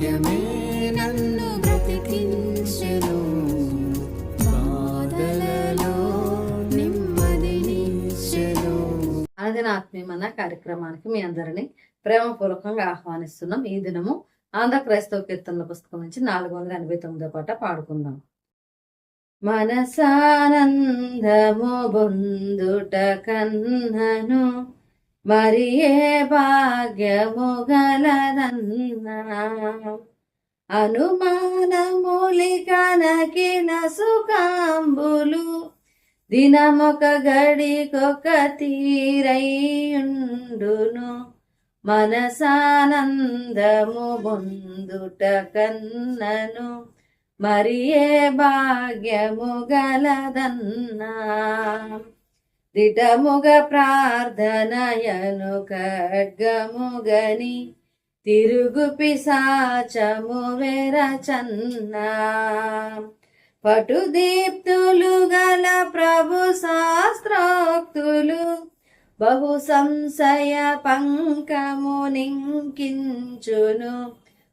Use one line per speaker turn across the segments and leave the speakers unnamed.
వాక్యమే నన్ను బ్రతికించెను.
ఆత్మీయమన్న కార్యక్రమానికి మీ అందరినీ ప్రేమపూర్వకంగా ఆహ్వానిస్తున్నాం. ఈ దినము ఆంధ్ర క్రైస్తవ కీర్తనల పుస్తకం నుంచి నాలుగు వందల ఎనభై తొమ్మిదో పాట పాడుకుందాం. మనసానందము బొందుట కన్నను మరి ఏ భాగ్యము గలదన్నా అనుమానములికనకిన సుఖాంబులు దినమొక గడికొక తీరయుండును. మనసానందము బొందుట కన్నను మరి ఏ భాగ్యము గలదన్నా దిటముగ ప్రార్థనయను ఖడ్గముగని తిరుగు పిశాచము వెరచన్నా పటుదీప్తులు గల ప్రభు శాస్త్రోక్తులు బహు సంశయ పంకము నింకించును.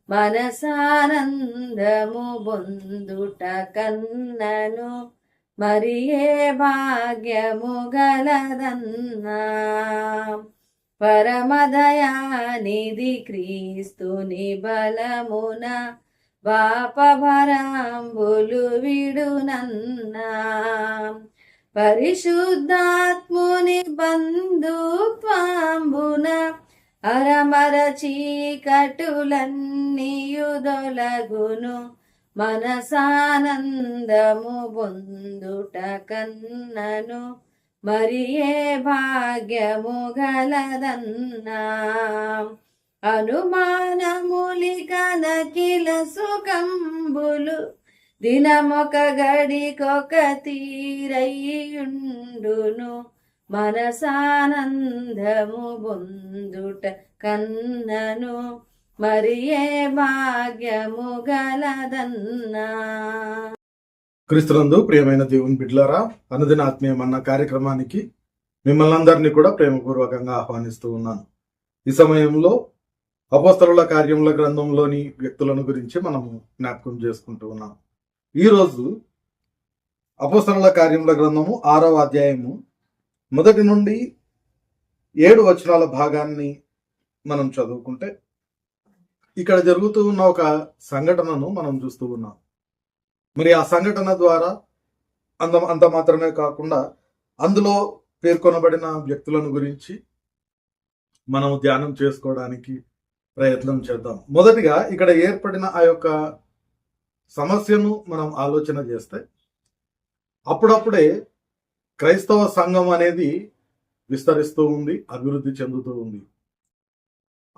మనసానందము బొందుట కన్నను. మరి ఏ భాగ్యము గలదన్నా. పరమదయానిధి క్రీస్తుని బలమున పాపభరాంబులు విడునన్నా. పరిశుద్ధాత్ముని బంధుత్వాంబున అరమర చీకటులన్నీయుదొలగును మనసానందము బొందుట కన్నను మరి ఏ భాగ్యము గలదన్నా అనుమానములికనకిల సుఖంబులు దినమొక గడికొక తీరయ్యుండును. మనసానందము బొందుట కన్నను మరి ఏ భాగ్యము గలదన్నా.
క్రీస్తునందు ప్రియమైన దేవుని బిడ్లారా అనుదిన ఆత్మీయమన్న కార్యక్రమానికి మిమ్మల్ని అందరినీ కూడా ప్రేమపూర్వకంగా ఆహ్వానిస్తూ ఉన్నాను. ఈ సమయంలో అపోస్తరుల కార్యముల గ్రంథంలోని వ్యక్తులను గురించి మనము జ్ఞాపకం చేసుకుంటూ ఉన్నాం. ఈరోజు అపోస్తరుల కార్యముల గ్రంథము ఆరవ అధ్యాయము మొదటి నుండి ఏడు వచనాల భాగాన్ని మనం చదువుకుంటే ఇక్కడ జరుగుతూ ఉన్న ఒక సంఘటనను మనం చూస్తూ ఉన్నాం. మరి ఆ సంఘటన ద్వారా అంత అంత మాత్రమే కాకుండా అందులో పేర్కొనబడిన వ్యక్తులను గురించి మనం ధ్యానం చేసుకోవడానికి ప్రయత్నం చేద్దాం. మొదటిగా ఇక్కడ ఏర్పడిన ఆ యొక్క సమస్యను మనం ఆలోచన చేస్తే అప్పుడప్పుడే క్రైస్తవ సంఘం అనేది విస్తరిస్తూ ఉంది అభివృద్ధి చెందుతూ ఉంది.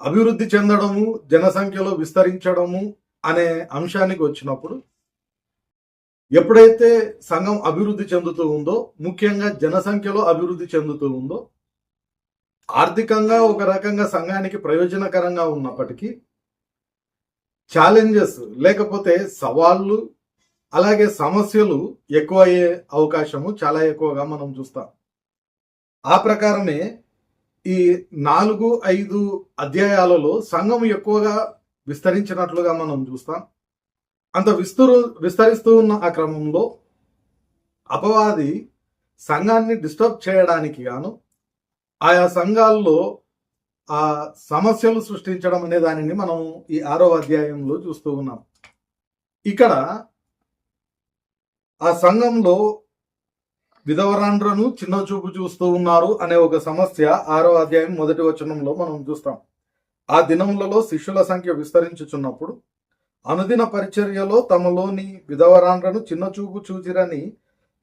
అభివృద్ధి చెందడము జనసంఖ్యలో విస్తరించడము అనే అంశానికి వచ్చినప్పుడు ఎప్పుడైతే సంఘం అభివృద్ధి చెందుతూ ఉందో ముఖ్యంగా జనసంఖ్యలో అభివృద్ధి చెందుతూ ఉందో ఆర్థికంగా ఒక రకంగా సంఘానికి ప్రయోజనకరంగా ఉన్నప్పటికీ ఛాలెంజెస్ లేకపోతే సవాళ్ళు అలాగే సమస్యలు ఎక్కువ అయ్యే అవకాశము చాలా ఎక్కువగా మనం చూస్తాం. ఆ ప్రకారమే ఈ నాలుగు ఐదు అధ్యాయాలలో సంఘం ఎక్కువగా విస్తరించినట్లుగా మనం చూస్తాం. అంత విస్తరు విస్తరిస్తూ ఉన్న ఆ క్రమంలో అపవాది సంఘాన్ని డిస్టర్బ్ చేయడానికి గాను ఆయా సంఘాల్లో ఆ సమస్యలు సృష్టించడం అనే దానిని మనం ఈ ఆరో అధ్యాయంలో చూస్తూ ఉన్నాం. ఇక్కడ ఆ సంఘంలో విధవరాండ్రను చిన్న చూపు చూస్తూ ఉన్నారు అనే ఒక సమస్య ఆరో అధ్యాయం మొదటి వచనంలో మనం చూస్తాం. ఆ దినములలో శిష్యుల సంఖ్య విస్తరించుచున్నప్పుడు అనుదిన పరిచర్యలో తమలోని విధవరాండ్రను చిన్న చూపు చూచిరని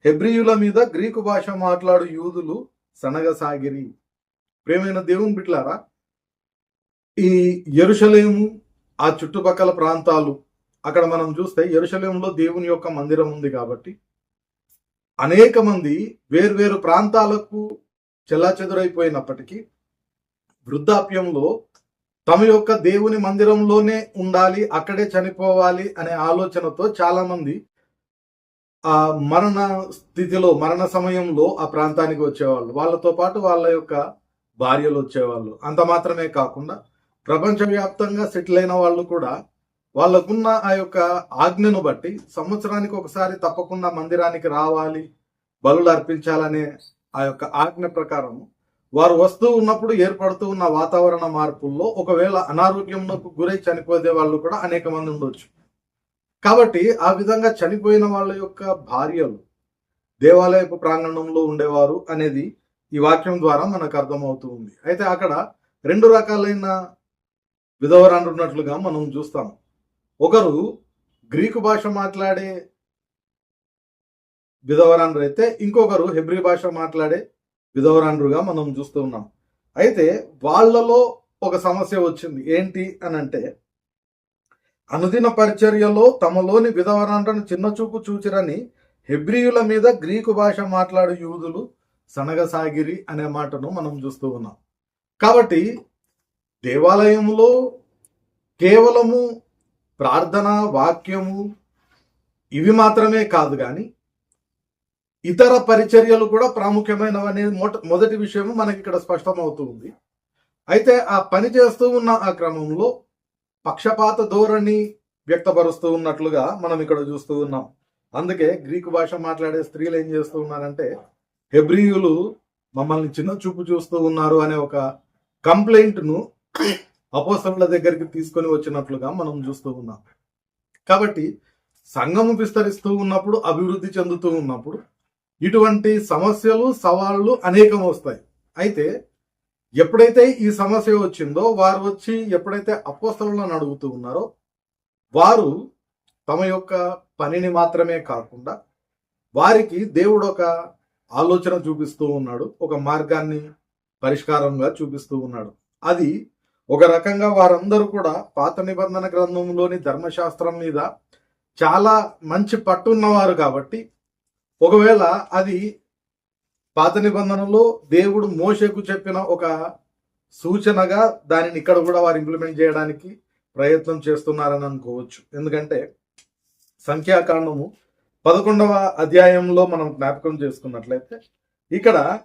హెబ్రియుల మీద గ్రీకు భాష మాట్లాడు యూదులు సనగసాగిరి ప్రేమైన దేవుని బిట్లారా ఈ ఎరుషలేము ఆ చుట్టుపక్కల ప్రాంతాలు అక్కడ మనం చూస్తే ఎరుషలేములో దేవుని యొక్క మందిరం ఉంది కాబట్టి అనేక మంది వేర్వేరు ప్రాంతాలకు చెల్లాచెదురైపోయినప్పటికీ వృద్ధాప్యంలో తమ యొక్క దేవుని మందిరంలోనే ఉండాలి అక్కడే చనిపోవాలి అనే ఆలోచనతో చాలామంది ఆ మరణ స్థితిలో మరణ సమయంలో ఆ ప్రాంతానికి వచ్చేవాళ్ళు. వాళ్ళతో పాటు వాళ్ళ యొక్క భార్యలు వచ్చేవాళ్ళు. అంత మాత్రమే కాకుండా ప్రపంచవ్యాప్తంగా సెటిల్ అయిన వాళ్ళు కూడా వాళ్ళకున్న ఆ యొక్క ఆజ్ఞను బట్టి సంవత్సరానికి ఒకసారి తప్పకుండా మందిరానికి రావాలి బలులు అర్పించాలనే ఆ యొక్క ఆజ్ఞ ప్రకారం వారు వస్తూ ఉన్నప్పుడు ఏర్పడుతూ ఉన్న వాతావరణ మార్పుల్లో ఒకవేళ అనారోగ్యంకు గురై చనిపోయే వాళ్ళు కూడా అనేక మంది ఉండొచ్చు. కాబట్టి ఆ విధంగా చనిపోయిన వాళ్ళ యొక్క భార్యలు దేవాలయపు ప్రాంగణంలో ఉండేవారు అనేది ఈ వాక్యం ద్వారా మనకు అర్థమవుతూ ఉంది. అయితే అక్కడ రెండు రకాలైన విధవరాలు ఉన్నట్లుగా మనం చూస్తాం ఒకరు గ్రీకు భాష మాట్లాడే విధవరాండ్రు అయితే ఇంకొకరు హెబ్రి భాష మాట్లాడే విధవరాండ్రుగా మనం చూస్తూ ఉన్నాం. అయితే వాళ్ళలో ఒక సమస్య వచ్చింది. ఏంటి అని అంటే అనుదిన పరిచర్యలో తమలోని విధవరాండ్రను చిన్నచూపు చూచిరని హెబ్రియుల మీద గ్రీకు భాష మాట్లాడు యూదులు సనగసాగిరి అనే మాటను మనం చూస్తూ ఉన్నాం. కాబట్టి దేవాలయంలో కేవలము ప్రార్థన వాక్యము ఇవి మాత్రమే కాదు కానీ ఇతర పరిచర్యలు కూడా ప్రాముఖ్యమైనవి అనేది మొట మొదటి విషయము మనకి ఇక్కడ స్పష్టమవుతూ ఉంది అయితే ఆ పని చేస్తూ ఉన్న ఆ క్రమంలో పక్షపాత ధోరణి వ్యక్తపరుస్తూ ఉన్నట్లుగా మనం ఇక్కడ చూస్తూ ఉన్నాం. అందుకే గ్రీకు భాష మాట్లాడే స్త్రీలు ఏం చేస్తూ ఉన్నారంటే హెబ్రియులు మమ్మల్ని చిన్న చూపు చూస్తూ ఉన్నారు అనే ఒక కంప్లైంట్ను అపోస్తల దగ్గరికి తీసుకొని వచ్చినట్లుగా మనం చూస్తూ ఉన్నాం. కాబట్టి సంఘము విస్తరిస్తూ ఉన్నప్పుడు అభివృద్ధి చెందుతూ ఉన్నప్పుడు ఇటువంటి సమస్యలు సవాళ్ళు అనేకం వస్తాయి. అయితే ఎప్పుడైతే ఈ సమస్య వచ్చిందో వారు వచ్చి ఎప్పుడైతే అపోస్తలను అడుగుతూ ఉన్నారో వారు తమ యొక్క పనిని మాత్రమే కాకుండా వారికి దేవుడు ఒక ఆలోచన చూపిస్తూ ఉన్నాడు ఒక మార్గాన్ని పరిష్కారంగా చూపిస్తూ ఉన్నాడు. అది ఒక రకంగా వారందరూ కూడా పాత నిబంధన గ్రంథంలోని ధర్మశాస్త్రం మీద చాలా మంచి పట్టున్నవారు కాబట్టి ఒకవేళ అది పాత నిబంధనలో దేవుడు మోషకు చెప్పిన ఒక సూచనగా దానిని ఇక్కడ కూడా వారు ఇంప్లిమెంట్ చేయడానికి ప్రయత్నం చేస్తున్నారని అనుకోవచ్చు. ఎందుకంటే సంఖ్యాకాండము పదకొండవ అధ్యాయంలో మనం జ్ఞాపకం చేసుకున్నట్లయితే ఇక్కడ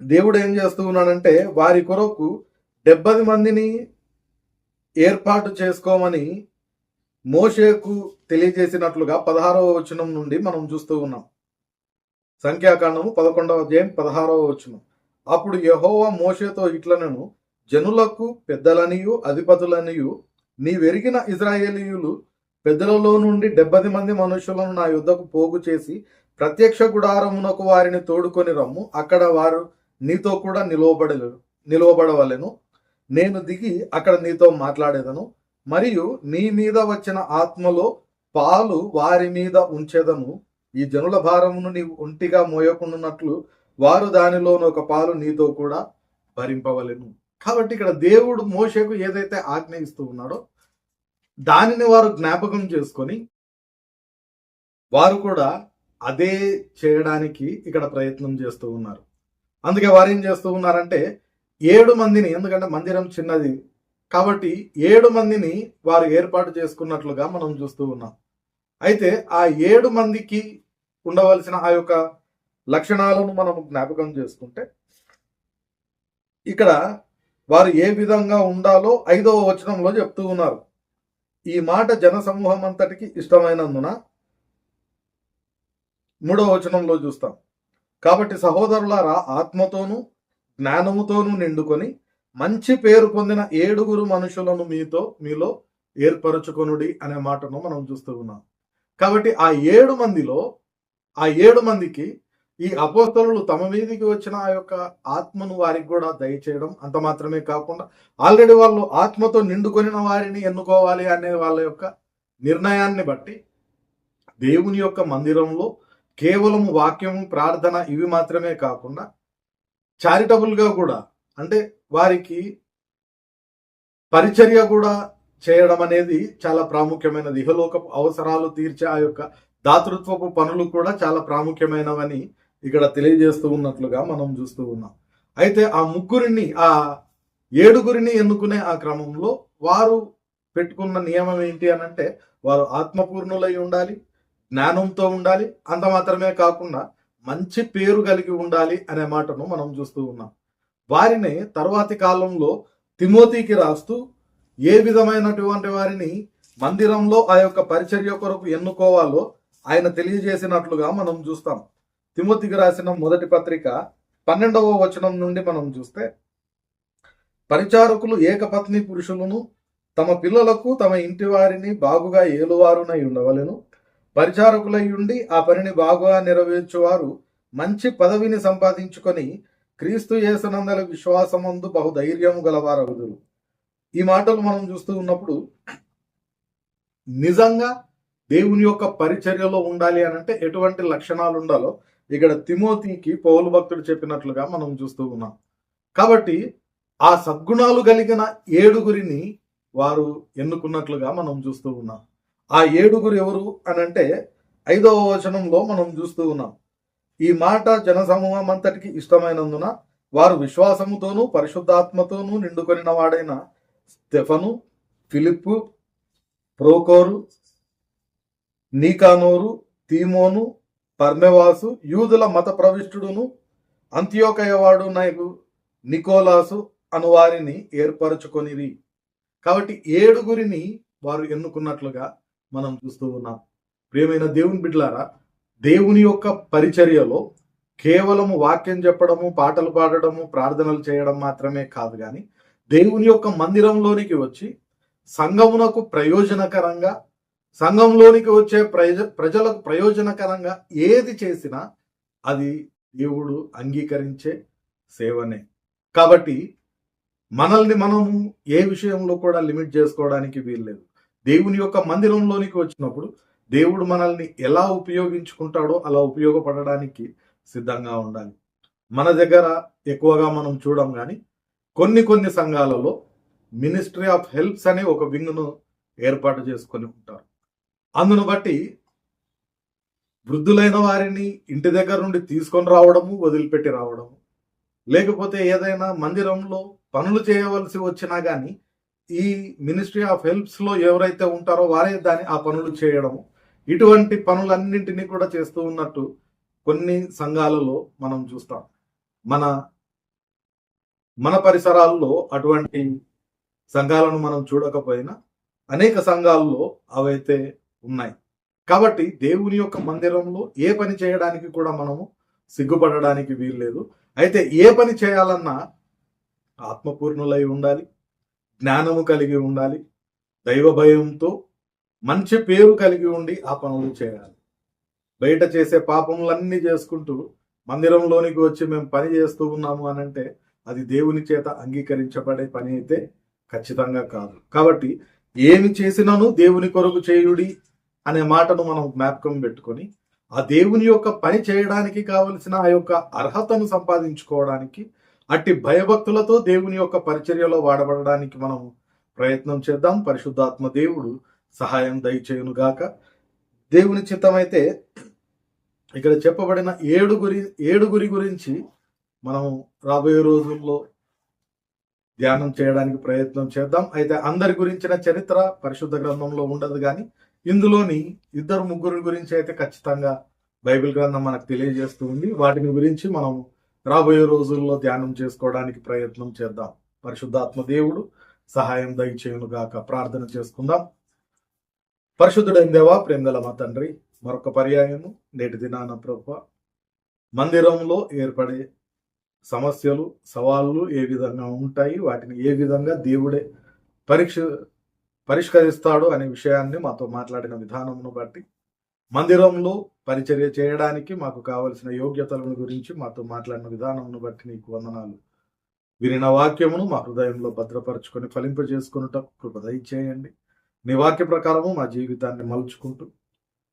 దేవుడు ఏం చేస్తూ ఉన్నాడంటే వారి కొరకు డెబ్బై మందిని ఏర్పాటు చేసుకోమని మోషేకు తెలియజేసినట్లుగా పదహారవ వచనం నుండి మనం చూస్తూ ఉన్నాం. సంఖ్యాకాండము పదకొండవ అధ్యాయం పదహారవ వచనం. అప్పుడు యహోవా మోషేతో ఇట్లనను జనులకు పెద్దలనియు అధిపతులనియు నీవెరిగిన ఇజ్రాయేలీయులు పెద్దలలో నుండి డెబ్బది మంది మనుషులను నా యుద్ధకు పోగు చేసి ప్రత్యక్ష గుడారమునకు వారిని తోడుకొని రమ్ము. అక్కడ వారు నీతో కూడా నిలువబడ నిలువబడవలెను. నేను దిగి అక్కడ నీతో మాట్లాడేదను. మరియు నీ మీద వచ్చిన ఆత్మలో పాలు వారి మీద ఉంచేదను. ఈ జనుల భారమును నీవు ఒంటిగా మోయకుండాన్నట్లు వారు దానిలోని ఒక పాలు నీతో కూడా భరింపవలను. కాబట్టి ఇక్కడ దేవుడు మోషకు ఏదైతే ఆజ్ఞ ఇస్తూ ఉన్నాడో దానిని వారు జ్ఞాపకం చేసుకొని వారు కూడా అదే చేయడానికి ఇక్కడ ప్రయత్నం చేస్తూ ఉన్నారు. అందుకే వారు ఏం చేస్తూ ఉన్నారంటే ఏడు మందిని ఎందుకంటే మందిరం చిన్నది. కాబట్టి ఏడు మందిని వారు ఏర్పాటు చేసుకున్నట్లుగా మనం చూస్తూ ఉన్నాం. అయితే ఆ ఏడు మందికి ఉండవలసిన ఆ యొక్క లక్షణాలను మనం జ్ఞాపకం చేసుకుంటే ఇక్కడ వారు ఏ విధంగా ఉండాలో ఐదవ వచనంలో చెప్తూ ఉన్నారు. ఈ మాట జన సమూహం అంతటికి ఇష్టమైనందున మూడవ వచనంలో చూస్తాం. కాబట్టి సహోదరులారా ఆత్మతోనూ జ్ఞానముతోనూ నిండుకొని మంచి పేరు పొందిన ఏడుగురు మనుషులను మీతో మీలో ఏర్పరచుకొనుడి అనే మాటను మనం చూస్తూ ఉన్నాం. కాబట్టి ఆ ఏడు మందిలో ఆ ఏడు మందికి ఈ అపోస్తలు తమ మీదికి వచ్చిన ఆ యొక్క ఆత్మను వారికి కూడా దయచేయడం అంత మాత్రమే కాకుండా ఆల్రెడీ వాళ్ళు ఆత్మతో నిండుకొనిన వారిని ఎన్నుకోవాలి అనే వాళ్ళ యొక్క నిర్ణయాన్ని బట్టి దేవుని యొక్క మందిరంలో కేవలం వాక్యం ప్రార్థన ఇవి మాత్రమే కాకుండా చారిటబుల్గా కూడా అంటే వారికి పరిచర్య కూడా చేయడం అనేది చాలా ప్రాముఖ్యమైనది. ఇహలోక అవసరాలు తీర్చే ఆ యొక్క దాతృత్వపు పనులు కూడా చాలా ప్రాముఖ్యమైనవని ఇక్కడ తెలియజేస్తూ ఉన్నట్లుగా మనం చూస్తూ ఉన్నాం. అయితే ఆ ముగ్గురిని ఆ ఏడుగురిని ఎన్నుకునే ఆ క్రమంలో వారు పెట్టుకున్న నియమం ఏంటి అని అంటే వారు ఆత్మపూర్ణులై ఉండాలి జ్ఞానంతో ఉండాలి. అంత మాత్రమే కాకుండా మంచి పేరు కలిగి ఉండాలి అనే మాటను మనం చూస్తూ ఉన్నాం. వారిని తర్వాతి కాలంలో తిమోతికి రాస్తూ ఏ విధమైనటువంటి వారిని మందిరంలో ఆ యొక్క పరిచర్య కొరకు ఎన్నుకోవాలో ఆయన తెలియజేసినట్లుగా మనం చూస్తాం. తిమోతికి రాసిన మొదటి పత్రిక పన్నెండవ వచనం నుండి మనం చూస్తే పరిచారకులు ఏకపత్ని పురుషులను తమ పిల్లలకు తమ ఇంటి వారిని బాగుగా ఏలువారునై ఉండవలెను. పరిచారకులై ఉండి ఆ పనిని బాగుగా నెరవేర్చువారు మంచి పదవిని సంపాదించుకొని క్రీస్తు యేసునందల విశ్వాసమందు బహుధైర్యము గలవారగుదురు. ఈ మాటలు మనం చూస్తూ ఉన్నప్పుడు నిజంగా దేవుని యొక్క పరిచర్యలో ఉండాలి అని అంటే ఎటువంటి లక్షణాలు ఉండాలో ఇక్కడ తిమోతికి పౌలు భక్తుడు చెప్పినట్లుగా మనం చూస్తూ ఉన్నాం. కాబట్టి ఆ సద్గుణాలు కలిగిన ఏడుగురిని వారు ఎన్నుకున్నట్లుగా మనం చూస్తూ ఉన్నాం. ఆ ఏడుగురు ఎవరు అని అంటే ఐదవ వచనంలో మనం చూస్తూ ఉన్నాం. ఈ మాట జనసమూహం అంతటికి ఇష్టమైనందున వారు విశ్వాసముతోనూ పరిశుద్ధాత్మతోనూ నిండుకొనిన వాడైన స్టెఫను ఫిలిప్పు ప్రోకోరు నీకానోరు తీమోను పర్మెవాసు యూదుల మత ప్రవిష్టుడును అంత్యోకయవాడు నాయకు నికోలాసు అను వారిని ఏర్పరచుకొనిరి. కాబట్టి ఏడుగురిని వారు ఎన్నుకున్నట్లుగా మనం చూస్తూ ఉన్నాం. ప్రియమైన దేవుని బిడ్డలారా దేవుని యొక్క పరిచర్యలో కేవలము వాక్యం చెప్పడము పాటలు పాడడము ప్రార్థనలు చేయడం మాత్రమే కాదు కానీ దేవుని యొక్క మందిరంలోనికి వచ్చి సంఘమునకు ప్రయోజనకరంగా సంఘంలోనికి వచ్చే ప్రయోజ ప్రజలకు ప్రయోజనకరంగా ఏది చేసినా అది దేవుడు అంగీకరించే సేవనే. కాబట్టి మనల్ని మనము ఏ విషయంలో కూడా లిమిట్ చేసుకోవడానికి వీల్లేదు. దేవుని యొక్క మందిరంలోనికి వచ్చినప్పుడు దేవుడు మనల్ని ఎలా ఉపయోగించుకుంటాడో అలా ఉపయోగపడడానికి సిద్ధంగా ఉండాలి. మన దగ్గర ఎక్కువగా మనం చూడం కానీ కొన్ని కొన్ని సంఘాలలో మినిస్ట్రీ ఆఫ్ హెల్ప్స్ అనే ఒక వింగ్ను ఏర్పాటు చేసుకొని ఉంటారు. అందును బట్టి వృద్ధులైన వారిని ఇంటి దగ్గర నుండి తీసుకొని రావడము వదిలిపెట్టి రావడము లేకపోతే ఏదైనా మందిరంలో పనులు చేయవలసి వచ్చినా కానీ ఈ మినిస్ట్రీ ఆఫ్ హెల్ప్స్లో ఎవరైతే ఉంటారో వారే దాని ఆ పనులు చేయడము. ఇటువంటి పనులన్నింటినీ కూడా చేస్తూ ఉన్నట్టు కొన్ని సంఘాలలో మనం చూస్తాం. మన మన పరిసరాల్లో అటువంటి సంఘాలను మనం చూడకపోయినా అనేక సంఘాల్లో అవైతే ఉన్నాయి. కాబట్టి దేవుని యొక్క మందిరంలో ఏ పని చేయడానికి కూడా మనము సిగ్గుపడడానికి వీల్లేదు. అయితే ఏ పని చేయాలన్నా ఆత్మపూర్ణులై ఉండాలి. జ్ఞానము కలిగి ఉండాలి. దైవ భయంతో మంచి పేరు కలిగి ఉండి ఆ పనులు చేయాలి. బయట చేసే పాపములన్నీ చేసుకుంటూ మందిరంలోనికి వచ్చి మేము పని చేస్తూ ఉన్నాము అని అంటే అది దేవుని చేత అంగీకరించబడే పని అయితే ఖచ్చితంగా కాదు. కాబట్టి ఏమి చేసినాను దేవుని కొరకు చేయుడి అనే మాటను మనం జ్ఞాపకం పెట్టుకొని ఆ దేవుని యొక్క పని చేయడానికి కావలసిన ఆ యొక్క అర్హతను సంపాదించుకోవడానికి అట్టి భయభక్తులతో దేవుని యొక్క పరిచర్యలో వాడబడడానికి మనం ప్రయత్నం చేద్దాం. పరిశుద్ధాత్మ దేవుడు సహాయం దయచేయునుగాక దేవుని చిత్తమైతే ఇక్కడ చెప్పబడిన ఏడుగురి ఏడుగురి గురించి మనం రాబోయే రోజుల్లో ధ్యానం చేయడానికి ప్రయత్నం చేద్దాం. అయితే అందరి గురించిన చరిత్ర పరిశుద్ధ గ్రంథంలో ఉండదు కానీ ఇందులోని ఇద్దరు ముగ్గురు గురించి అయితే ఖచ్చితంగా బైబిల్ గ్రంథం మనకు తెలియజేస్తూ ఉంది. వాటిని గురించి మనం రాబోయే రోజుల్లో ధ్యానం చేసుకోవడానికి ప్రయత్నం చేద్దాం. పరిశుద్ధాత్మ దేవుడు సహాయం దయచేయును గాక. ప్రార్థన చేసుకుందాం. పరిశుద్ధుడైన దేవా ప్రేమగల మా తండ్రి మరొక పర్యాయము నేటి దినాన ప్రభు. మందిరంలో ఏర్పడే సమస్యలు సవాళ్ళు ఏ విధంగా ఉంటాయి? వాటిని ఏ విధంగా దేవుడే పరీక్ష పరిష్కరిస్తాడు అనే విషయాన్ని మాతో మాట్లాడిన విధానమును బట్టి మందిరంలో పరిచర్య చేయడానికి మాకు కావలసిన యోగ్యతలను గురించి మాతో మాట్లాడిన విధానమును బట్టి నీకు వందనాలు. వినిన వాక్యమును మా హృదయంలో భద్రపరచుకొని ఫలింపజేసుకున్నట కృప దయచేయండి. నీ వాక్య ప్రకారము మా జీవితాన్ని మలుచుకుంటూ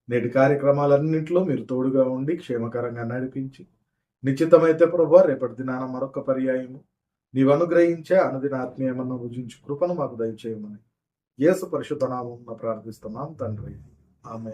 నేటి కార్యక్రమాలన్నింటిలో మీరు తోడుగా ఉండి క్షేమకరంగా నడిపించి నిశ్చితమైతే ప్రభు రేపటి దినాన మరొక పర్యాయము. నీవు అనుగ్రహించే అనుదిన ఆత్మీయమన్న భుజించి కృపను మాకు దయచేయమని యేసు పరిశుద్ధనామం ప్రార్థిస్తున్నాం తండ్రి. ఆమె